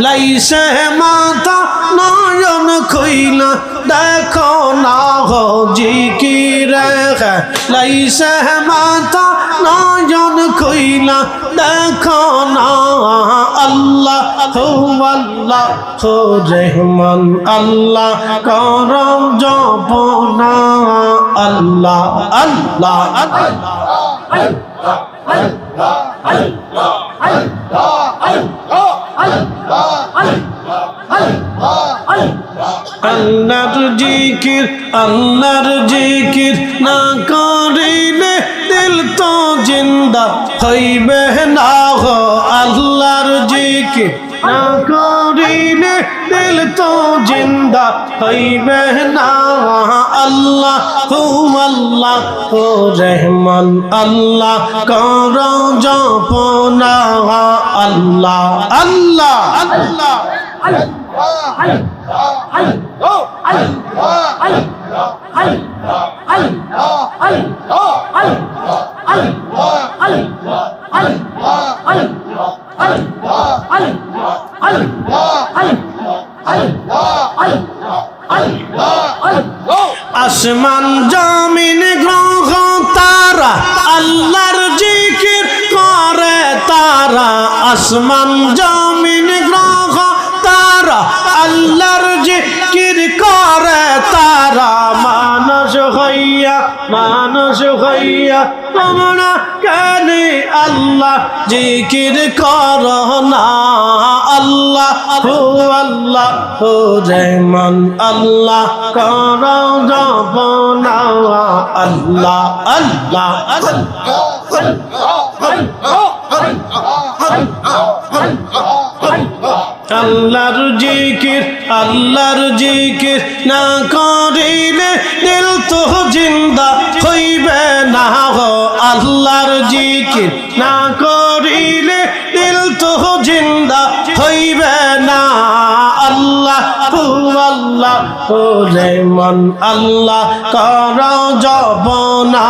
লাইসে মাতা নয়ন খুইলা দেখো না হো জিকিরে লাইসে মাতা নয়ন খুইলা দেখো না আল্লাহ আল্লাহ রহমান আল্লাহ করম জপনা আল্লাহ আল্লাহ আল্লাহ আল্লাহর জিকির আল্লাহর জিকির না করিলে দিল তো জিন্দা হইবে না হো আল্লাহর জিকির। না করিলে দিল তো জিন্দা হইবে না। আল্লাহ হু আল্লাহ হো রহমান আল্লাহ, কর জপনা। আল্লাহ। আল্লাহ আল্লাহ। আসমান জমিন গ্রহ তারা আল্লাহর জিকির করে তারা আসমান মানস হইয়া তোমরা কেন আল্লাহ জিকির কর না আল্লাহ হু আল্লাহ হু রহমান আল্লাহ কর জপনা আল্লাহ আল্লাহ আল্লাহ আল্লাহর জিকির আল্লাহর জিকির না করিলে দিল তো জিন্দা হইবে না হো আল্লাহর জিকির না করিলে দিল তো জিন্দা হইবে না। আল্লাহ হু আল্লাহ হু রেমন আল্লাহ কর জবনা।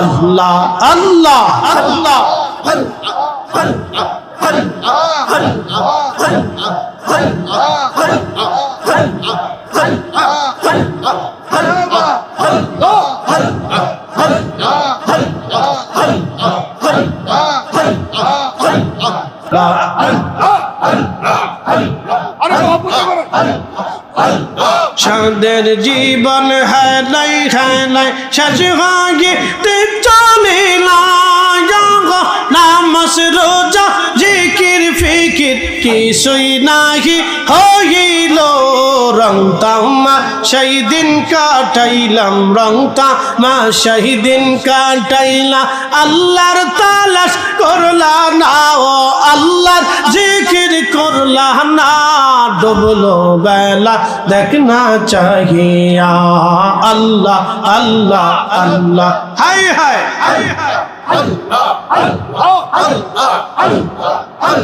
আল্লাহ আল্লাহ আল্লাহ। সাদের জীবন হেলাই হেলাই শেষ হয়ে চলিলা নামস রোজা কিছুই নাহি হইল রং তামা। সেই দিন কাটাইলাম রং তামা সেই দিন কাটাইলা আল্লাহর তালাশ করলা না, ও আল্লাহর জিকির করলা না। ডুবলো বেলা দেখনা চাহিয়া, আল্লাহ আল্লাহ আল্লাহ। হাই হাই হাই হাই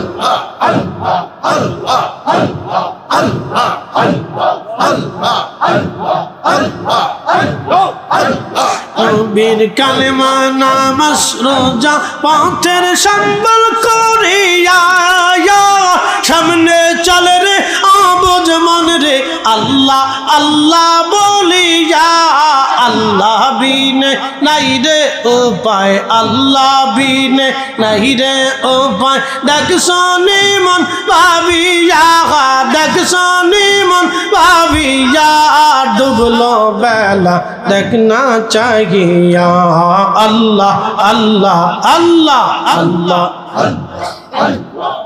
বীর কালেমা নামাস রোজা পথের সম্বল করিয়া সামনে চলে রে আবজ মন রে আল্লাহ আল্লাহ বলিয়া, আল্লাহ বিনে নাই রে উপায় আল্লাহ বিনে নাই রে উপায় দেখ শনি মন ভাবিয়া, দেখ শনি মন ভাবিয়া, ডুবলো বেলা দেখনা চাহিয়া। আল্লাহ আল্লাহ আল্লাহ আল্লাহ পর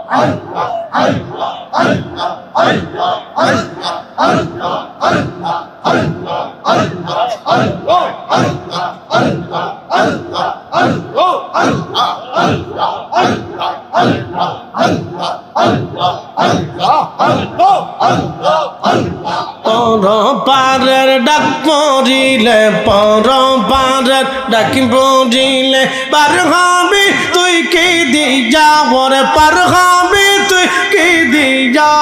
পারের ডাক পড়িলে পর পারের ডাক পড়িলে পার হবি কি দি যাওয়ার পার হবে যা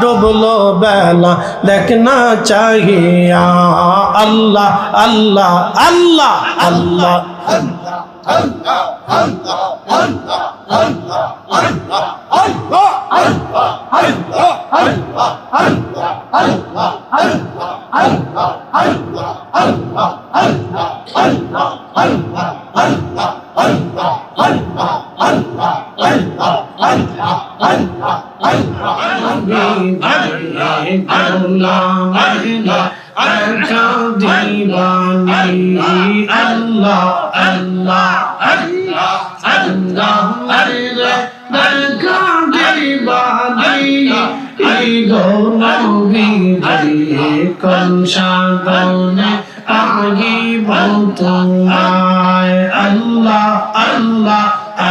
ডুবলো বেলা দেখনা চাহিয়া আল্লাহ আল্লাহ আল্লাহ আল্লাহ আল্লাহ আল্লাহ আল্লাহ আল্লাহ আল্লাহ আল্লাহ أنت ديواني الله الله الله الله الله أنت ديواني إيغو نبي كم شادون أعجي بوتو الله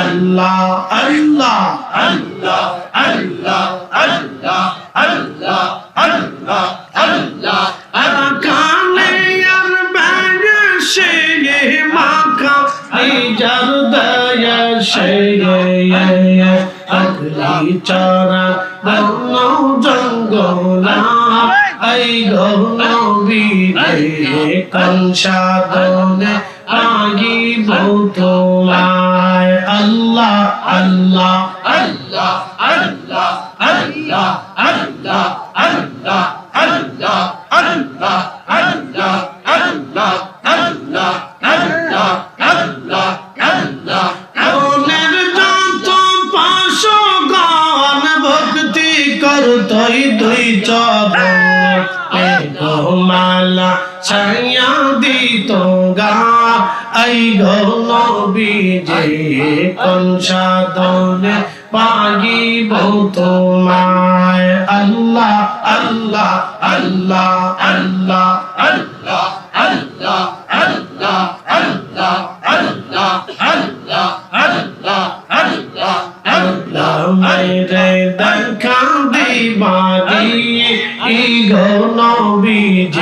الله আল্লাহ আল্লাহ আল্লাহ আল্লাহ আল্লাহ আল্লাহ আরকানে আর বাগশে মাকা ইজার দয়া শেয়ে আকলি চারা বন্য জঙ্গলা আই গৌনবী রে কংসা দনে আগি বৌতলা আল্লাহ আল্লাহ আল্লাহ আল্লাহ আল্লাহ আল্লাহ আল্লাহ আল্লাহ আল্লাহ আল্লাহ আল্লাহ আল্লাহ আল্লাহ আল্লাহ আল্লাহ মনের যত পাশ গান ভক্তি করতই দুই চরণ মালা গা গৌলবী যে কোন সাধনে পাগিব তোমায়। আল্লাহ আল্লাহ আল্লাহ আল্লাহ আল্লাহ।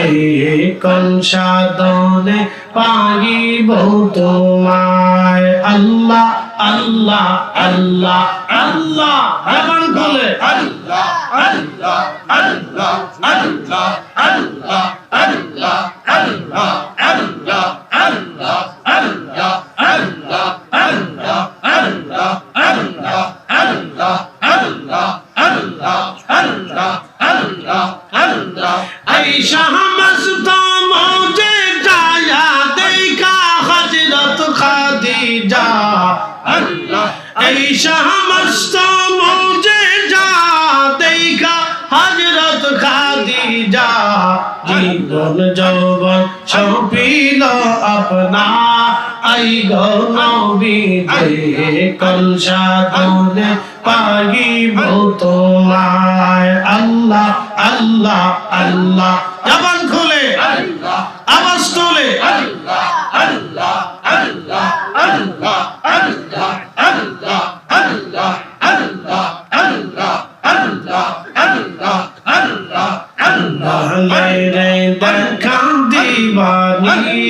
গৌলবী যে কোন সাধনে পাগিব তোমায় আল্লাহ আল্লাহ আল্লাহ আল্লাহ এমন বলে আল্লাহ আল্লাহ আল্লাহ আল্লাহ আল্লাহ আল্লাহ আল্লাহ আল্লাহ আল্লাহ আল্লাহ আল্লাহ আল্লাহ আল্লাহ আল্লাহ আল্লাহ আল্লাহ আল্লাহ আল্লাহ আল্লাহ আল্লাহ আইসা মস্ত মৌজে যায়া, দেখা হযরত খাদিজা। আল্লাহ আইসা মস্ত মৌজে যা দেখা হযরত খাদিজা। জীবন যৌবন সপিল আপনা। আই গো নবী কলসা পাগিব তোমায় আল্লাহ আল্লাহ আল্লাহ। জবান খুলে। আওয়াজ তোলে। আল্লাহ আল্লাহ আল্লাহ আল্লাহ আল্লাহ আল্লাহ আল্লাহ আল্লাহ আল্লাহ আল্লাহ আল্লাহ দিবানি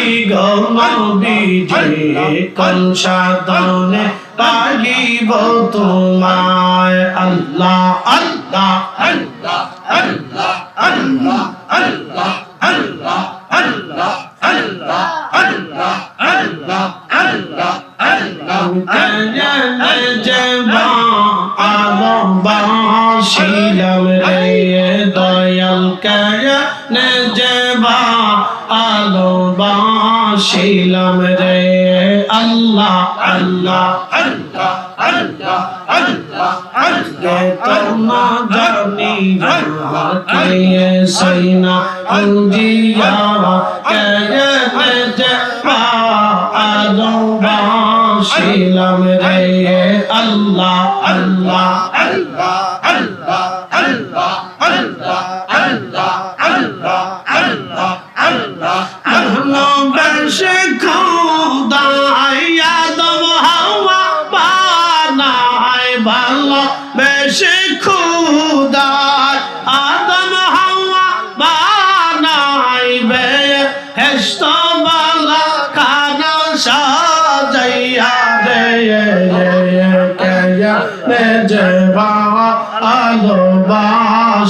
ই গৌরবী যে কোন সাধনে পাগিব তোমায় আল্লাহ আল্লাহ আল্লাহ আল্লাহ আল্লাহ আল্লাহ আল্লাহ আল্লাহ আল্লাহ আল্লাহ আল্লাহ আল্লাহ আল্লাহ কাজলে জবা আলো বাসিলাম রে দয়াল কাজলে জবা আলো বাসিলাম রে আল্লাহ আল্লাহ আল্লাহ আল্লাহ আল্লাহ আল্লাহ তোমা জানি কে সৈনা অঞ্জিয়া কে জবা আলো বাসিলাম রে আল্লাহ আল্লাহ আল্লাহ আল্লাহ আল্লাহ আল্লাহ আল্লাহ আল্লাহ আল্লাহ আল্লাহ ভালোবাসে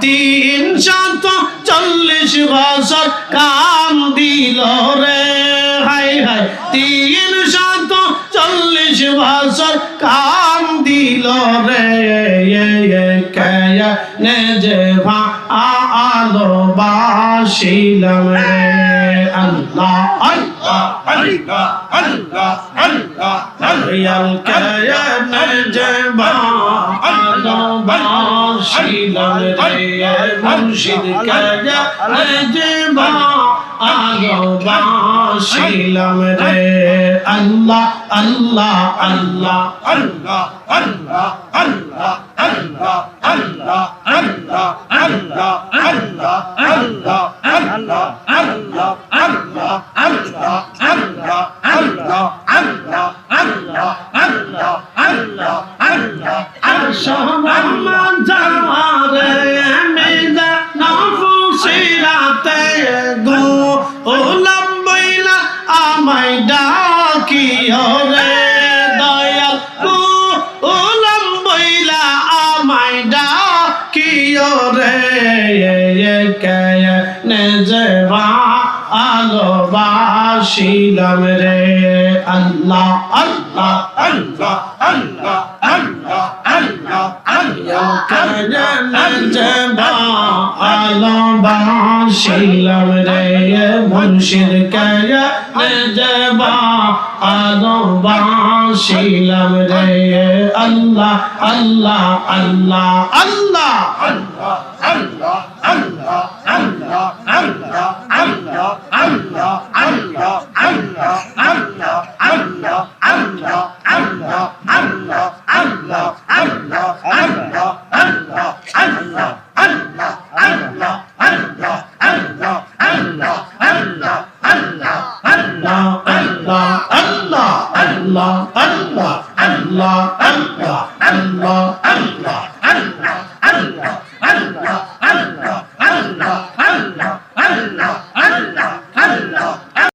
তিন শত চল্লিশ বছর কাম দিল রে। হাই হাই। তিন শত চল্লিশ বছর কাম দিল রে। নে, যে, ভা আলো বাসিলাম রে। আল্লাহ। আল্লাহ আল্লাহ আল্লাহ আল্লাহ দয়াল কায়ন যে ভা আলো বাসিলাম রে মুর্শিদ কায়ন যে ভা আলো বাসিলাম রে আল্লাহ আল্লাহ আল্লাহ আল্লাহ আল্লাহ আল্লাহ আল্লাহ আল্লাহ আল্লাহ আল্লাহ আল্লাহ আল্লাহ আল্লাহ আল্লাহ বাসিলাম রে আল্লাহ আল্লাহ আল্লাহ আল্লাহ আল্লাহ আল্লাহ আল্লাহ ভালোবাসিলাম রে মুর্শিদ কায়া জবা ভালোবাসিলাম রে আল্লাহ আল্লাহ আল্লাহ আল্লাহ আল্লাহ আল্লাহ আল্লাহ আল্লাহ Allah